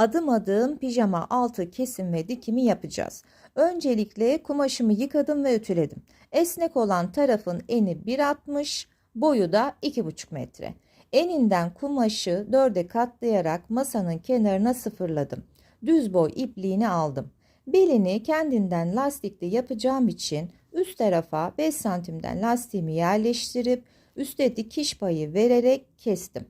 adım adım pijama altı kesim ve dikimi yapacağız. Öncelikle kumaşımı yıkadım ve ütüledim. Esnek olan tarafın eni 1.60, boyu da 2.5 metre. Eninden kumaşı dörde katlayarak masanın kenarına sıfırladım. Düz boy ipliğini aldım. Belini kendinden lastikli yapacağım için üst tarafa 5 santimden lastiğimi yerleştirip üste dikiş payı vererek kestim.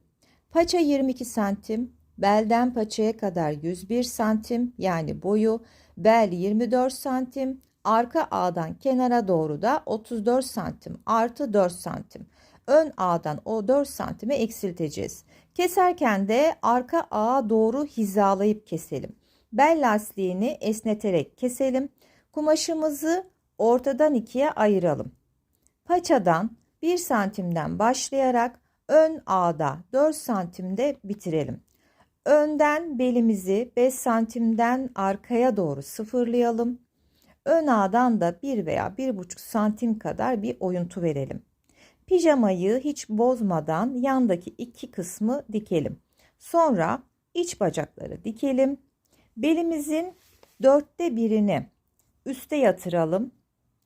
Paça 22 santim, belden paçaya kadar 101 santim yani boyu, bel 24 santim, arka ağdan kenara doğru da 34 santim artı 4 santim. Ön ağdan o 4 santimi eksilteceğiz. Keserken de arka ağa doğru hizalayıp keselim. Bel lastiğini esneterek keselim. Kumaşımızı ortadan ikiye ayıralım. Paçadan 1 santimden başlayarak ön ağda 4 santimde bitirelim. Önden belimizi 5 santimden arkaya doğru sıfırlayalım. Ön ağdan da 1 veya 1,5 santim kadar bir oyuntu verelim. Pijamayı hiç bozmadan yandaki iki kısmı dikelim. Sonra iç bacakları dikelim. Belimizin dörtte birini üste yatıralım.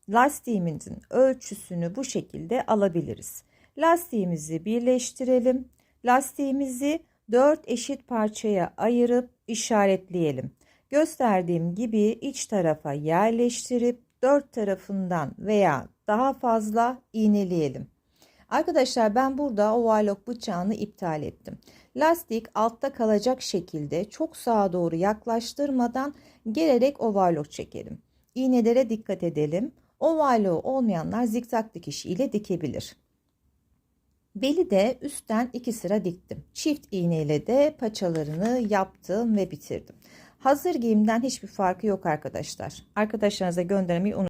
Lastiğimizin ölçüsünü bu şekilde alabiliriz. Lastiğimizi birleştirelim. Lastiğimizi 4 eşit parçaya ayırıp işaretleyelim. Gösterdiğim gibi iç tarafa yerleştirip dört tarafından veya daha fazla iğneleyelim. Arkadaşlar ben burada overlock bıçağını iptal ettim. Lastik altta kalacak şekilde çok sağa doğru yaklaştırmadan gelerek overlock çekelim. İğnelere dikkat edelim. Overlock olmayanlar zikzak dikiş ile dikebilir. Beli de üstten iki sıra diktim. Çift iğne ile de paçalarını yaptım ve bitirdim. Hazır giyimden hiçbir farkı yok arkadaşlar. Arkadaşlarınıza göndermeyi unutmayın.